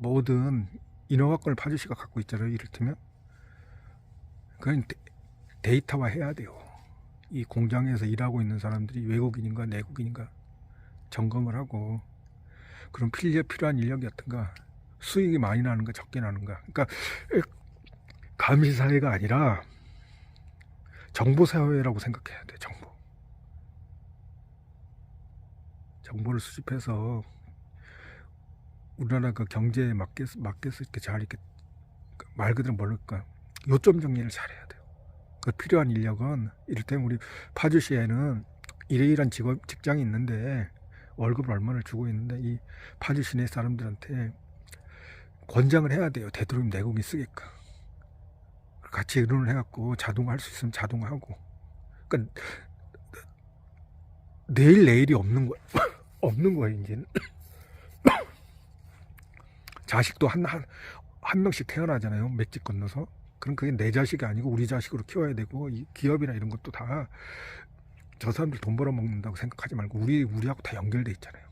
모든 인허가권을 파주시가 갖고 있잖아요. 이를테면 그건 데- 데이터화 해야 돼요. 이 공장에서 일하고 있는 사람들이 외국인인가 내국인인가 점검을 하고 그럼 필요 필요한 인력이 어떤가 수익이 많이 나는가 적게 나는가 그러니까 감시 사회가 아니라 정보 사회라고 생각해야 돼 정보 정보를 수집해서 우리나라 그 경제에 맞게 맞게서 이렇게 잘 이렇게 말 그대로 뭘까 요점 정리를 잘해야 돼요. 그 필요한 인력은 이를테면 우리 파주시에는 이래이런 직업 직장이 있는데 월급을 얼마나 주고 있는데 이 파주 시 내 사람들한테 권장을 해야 돼요. 되도록 내국인 쓰게끔 같이 의논을 해갖고 자동화 할 수 있으면 자동화하고 그러니까 내일 내일이 없는 거 없는 거예요 이제는 자식도 한 한 한 명씩 태어나잖아요 맷집 건너서 그럼 그게 내 자식이 아니고 우리 자식으로 키워야 되고 이 기업이나 이런 것도 다 저 사람들 돈 벌어 먹는다고 생각하지 말고 우리 우리하고 다 연결돼 있잖아요.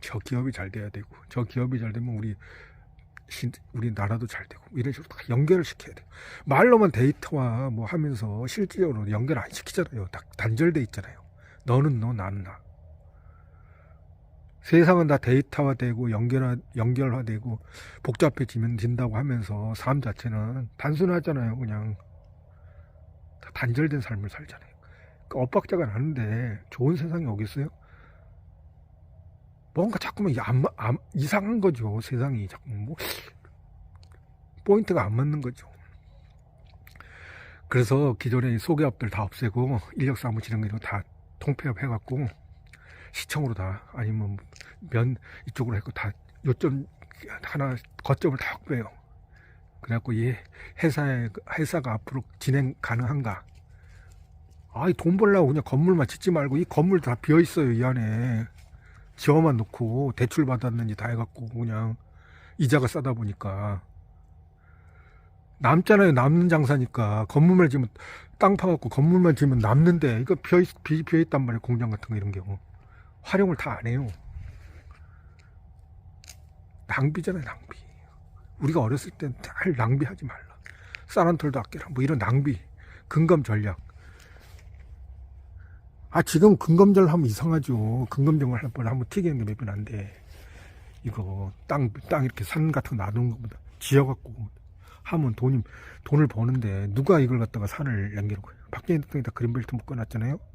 저 기업이 잘 돼야 되고 저 기업이 잘 되면 우리 신, 우리 나라도 잘 되고 이런 식으로 다 연결을 시켜야 돼요. 말로만 데이터화 뭐 하면서 실질적으로 연결 안 시키잖아요. 다 단절돼 있잖아요. 너는 너 나는 나. 세상은 다 데이터화되고 연결화, 연결화되고 복잡해지면 된다고 하면서 삶 자체는 단순하잖아요. 그냥 다 단절된 삶을 살잖아요. 그 엇박자가 나는데 좋은 세상이 오겠어요? 뭔가 자꾸만 이 안, 마- 안- 이상한 거죠. 세상이 자꾸 뭐 포인트가 안 맞는 거죠. 그래서 기존의 소기업들 다 없애고 인력 사무실 이런 거 다 통폐합 해갖고 시청으로 다 아니면 면 이쪽으로 해고 다 요점 하나 거점을 다 확보해요. 그래갖고 이 회사에 회사가 앞으로 진행 가능한가? 아이 돈 벌려고 그냥 건물만 짓지 말고 이 건물 다 비어 있어요 이 안에 지어만 놓고 대출 받았는지 다 해갖고 그냥 이자가 싸다 보니까 남잖아요 남는 장사니까 건물만 지면 땅 파갖고 건물만 지면 남는데 이거 비어 비어 있단 말이에요 공장 같은 거 이런 경우 활용을 다 안 해요. 낭비잖아요 낭비. 우리가 어렸을 땐 잘 낭비하지 말라. 쌀한톨도 아껴라. 뭐 이런 낭비 근검 전략. 아 지금 근검절 하면 이상하죠. 뻔 한번 튀기는 게 몇 번 안 돼. 이거 땅 땅 이렇게 산 같은 거 놔두는 것보다. 지어갖고 하면 돈이 돈을 버는데 누가 이걸 갖다가 산을 남기는 거예요? 박정희 대통령이 다 그린벨트 묶어놨잖아요